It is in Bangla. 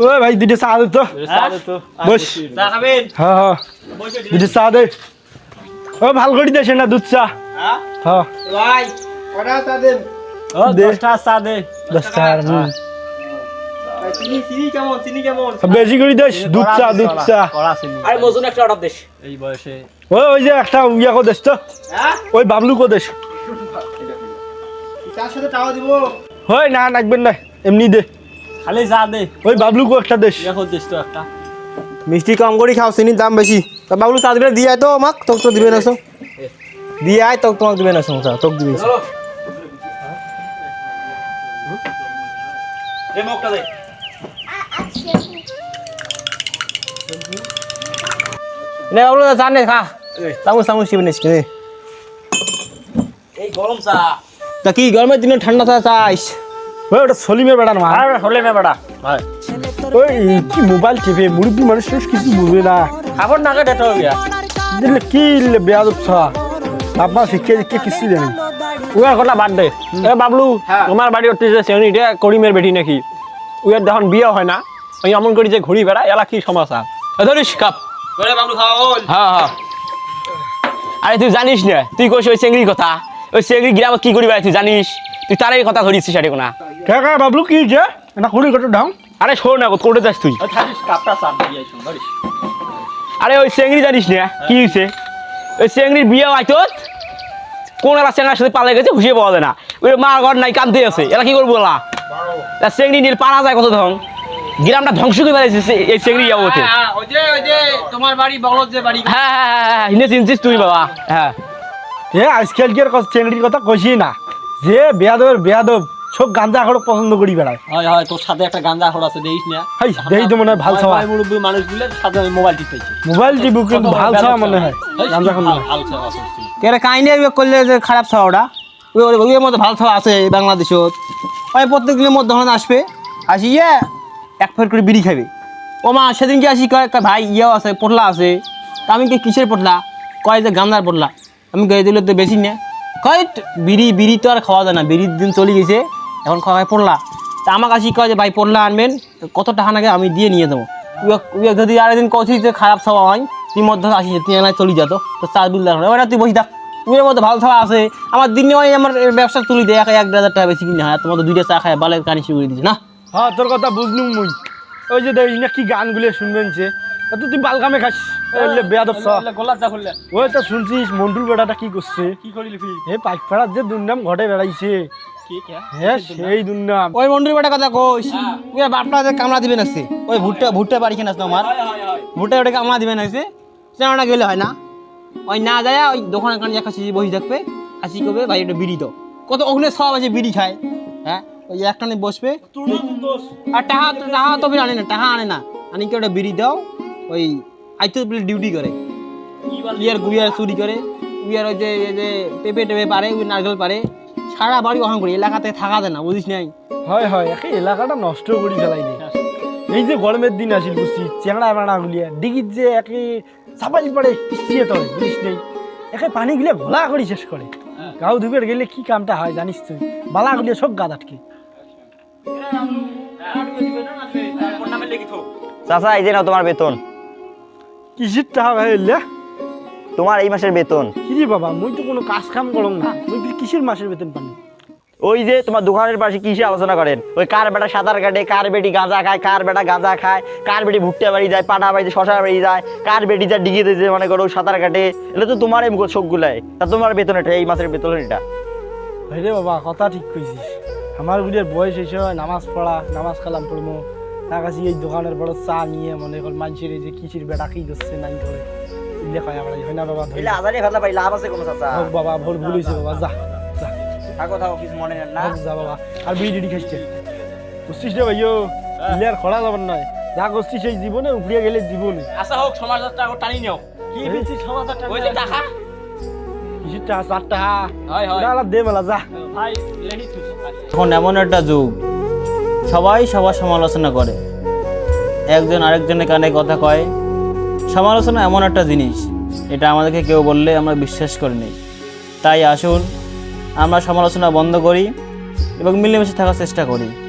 ওই ভাই দুটো চা দে তো। বস। চা খাবেন? হ্যাঁ হ্যাঁ দুটো চা দে। ও ভালো করে দেছে না দুধ চা? হ্যাঁ? ভাই কটা চা দেন? ও দে। দশটা চা দে। দশ বেশি করে দুধ চা দুধ চা। আরে মজুন একটা অর্ডার দিস এই বয়সে। ওই ওই যে একটা ইয়া কো দেশ তো। হ্যাঁ? ওই বাবলু কো দেশ। চার সাথে দিব। ওই না নাকবেন না এমনি দে। খালি যা দে। ওই বাবলু কো একটা দেশ। দেখো দিস তো একটা। মিষ্টি কম করে খাও চিনির দাম বেশি। তা বাবলু চা দিবে দিয়ে আয় তো আমাক তোক তো দিবে না সো। দিয়ে আয় তোক তোমাক দিবে না সো তোক দিবে নে বাবলু চা নে খা। চামচ চামচ দিবে নে। এই গরম চা। তা কি গরমের দিনে ঠান্ডা চা চাইস ওই ওটা সলিমের বেড়ার মা। আর হলে বেটা ভাই। ওই কি মোবাইল টিপে মুরব্বী মানুষ কিছু বুঝবে না। খাবার না কেটে তো গিয়া দিলে কি বেয়া ছা। আপনার শিখে শিখে কিছু জানি। উয়ার কথা বাদ দে। এ বাবলু তোমার বাড়ি উঠতে যে সেউনি এটা করিমের বেটি নাকি? উয়ার যখন বিয়ে হয় না। ওই এমন করি যে ঘুরি বেড়া এলা কি সমস্যা এ ধরিস কাপ। বাবলু হল। হ্যাঁ হ্যাঁ। আরে তুই জানিস না তুই কইস ওই চেংড়ির কথা? ওই চেংড়ি গ্রামে কি করি বেড়াই তুই জানিস? তুই তারাই কথা ধরিস আরে কোনা। কে কে বাবলু কি যে এটা কত ঢাও আরে শোন না কোটে যাস তুই। আরে ওই চেংড়ি জানিস না কি হয়েছে ওই চেংড়ির বিয়ে হয়তো কোন একটা চেংড়ার সাথে পালে গেছে খুশি পাওয়া যায় না। ওই মা ঘর নাই কান্দতে আছে। এরা কি করব বলা তা চেংড়ি নীল পারা যায় কত ধং গ্রামটা ধ্বংস করে ফেলেছে এই চেংড়ি যাবতে ওই যে ওই যে তোমার বাড়ি বগলত যে বাড়ি। হ্যাঁ হ্যাঁ হ্যাঁ হ্যাঁ চিনছিস তুই বাবা। হ্যাঁ। এ আজকালকের কথা কইছি না। যে বেয়াদব বেয়াদব সব গাঞ্জা খড় পছন্দ করি বেড়ায়। হয় হয় তোর সাথে একটা গাঞ্জা খোড় আছে দেখিস না? হাই দেই তো মনে হয় ভালো ছাওয়া। মুরব্বী মানুষগুলো সাথে মোবাইল টিপতেছে মোবাইল টিপু কিন্তু ভালো ছাওয়া মনে হয়। গাঞ্জা খড় ভালো ছাওয়া আছে কেরে কাহিনী করলে যে খারাপ ছাওয়াটা ওই ওই মধ্যে ভালো ছাওয়া আছে বাংলাদেশত। ওই প্রত্যেক দিনের মধ্যে হন আসবে আসি ইয়ে এক ফের করে বিড়ি খাবে ও মা সেদিনকে আসি কয় কয়, ভাই ইয়েও আছে পটলা আছে। তা আমি কি কিসের পটলা? কয় যে গান্দার পটলা। আমি গাই দিলে তো বেশি না। কয়, বিড়ি বিড়ি তো আর খাওয়া যায় না। বিড়ির দিন চলে গেছে, এখন খাওয়া হয় পড়লা। তা আমাকে আসি কয় যে, ভাই, পড়লা, আনবেন। কত টাকা নাগে আমি দিয়ে নিয়ে দেবো যদি আরেকদিন কছি যে, খারাপ খাওয়া হয়। তুই মধ্যে আসি তুই এলাকায় চলে যেত তো। চার বিল দেখ এবার তুই বসি থাক। তুই মধ্যে ভালো খাওয়া আছে। আমার দিনে ওই আমার ব্যবসা তুলি দেয়, এক এক হাজার টাকা বেশি কিনে হয়। তোমাদের দুইটা চা খায়, বালের কানি শুরু করে দিচ্ছে না? হ্যাঁ তোর কথা বুঝলুম মুই। ওই যে দেখ না কি গানগুলো শুনবেন তো তুই বালকামে খাস। বেয়াদব ওই তো শুনছিস মন্টুর বেড়াটা কি করছে? কি করিলি ফি পাইক ফেরার যে দুর্নাম ঘটে বেড়াইছে। হ্যাঁ সেই দুর্নাম। ওই মন্ডুর বেটা কথা কইস। তুই বাপটা যে কামড়া দিবেন আসছে ওই ভুট্টা ভুট্টা বাড়ি আসতো আমার ভুট্টা ওটা কামড়া দিবেন আসছে সেটা গেলে হয় না। ওই না যায় ওই দোকানে কানে যা খাসি বসে থাকবে। আসি কবে ভাই এটা বিড়ি দাও। কত ওখানে সব আছে বিড়ি খায়। হ্যাঁ ওই একটানে বসবে। আর টাহা টাহা তো আনে না টাহা আনে না। আনি কি ওটা বিড়ি দাও। ওই আইতো বলে ডিউটি করে। ইয়ার গুইয়ার চুরি করে। উইয়ার ওই যে যে পেঁপে টেপে পারে ওই নারকেল পারে। সারা বাড়ি অহং করি এলাকাতে থাকা যায় না বুঝিস নাই? হয় হয় একে এলাকাটা নষ্ট করে ফেলাই দে। এই যে গরমের দিন আসিল বুঝছি চেংড়া বেড়া গুলিয়া ডিগির যে একে চাপাই পড়ে পিছিয়ে তবে বুঝিস নেই? একে পানি গুলিয়া ঘোলা করে শেষ করে। গাও ধুবের গেলে কি কামটা হয় জানিস তুই? বালা গুলিয়া সব গাদ আটকে। চাচা এই যে নাও তোমার বেতন। কিসির টাকা ভাই এলে তোমার এই মাসের বেতন। কিরে বাবা মুই তো কোনো কাজ কাম করং না। মুই কিসের মাসের বেতন পানি ওই যে তোমার দোকানের পাশে কিসে আলোচনা করেন? ওই কার বেটা সাঁতার কাটে কার বেটি গাঁজা খায় কার বেটা গাঁজা খায় কার বেটি ভুট্টা বাড়ি যায় পাটা বাড়িতে শশা বাড়ি যায় কার বেটি যা ডিগিতে যে মনে করো সাঁতার কাটে। এটা তো তোমার এই চোখগুলাই তা তোমার বেতন এটা এই মাসের বেতন এটা। ভাই রে বাবা কথা ঠিক কইছিস। আমার গুলির বয়স এসে নামাজ পড়া নামাজ কালাম পড়ব এই দোকানের বড় চা নিয়ে মনে কর মানুষের এই যে কিসির বেটা কি করছে নাই ধরে। ইলে খায় আমরা হয় না বাবা ধরে। ফেলা ভাই লাভ আছে কোনো চাচা। হোক বাবা ভোর ভুল হয়েছে বাবা যা যা। থাকো থাকো কিছু মনে নেন না। যা বাবা। আর বিড়ি খাইছে। বুঝছিস রে ভাইও ইলে আর খরা যাবার নয় যা করছিস সেই জীবনে উপড়িয়ে গেলে জীবনে। আচ্ছা হোক সমাজের টাকা টানি নিও। কি? বেশি সমাজের টাকা ওই যে টাকা। কিসির টাকা হয় হয়। ওটা দে মেলা যা। ভাই লেহি তুই এখন এমন একটা যুগ সবাই সবার সমালোচনা করে। একজন আরেকজনের কানে কথা কয়। সমালোচনা এমন একটা জিনিস, এটা আমাদেরকে কেউ বললে আমরা বিশ্বাস করি নি। তাই আসুন, আমরা সমালোচনা বন্ধ করি এবং মিলেমিশে থাকার চেষ্টা করি।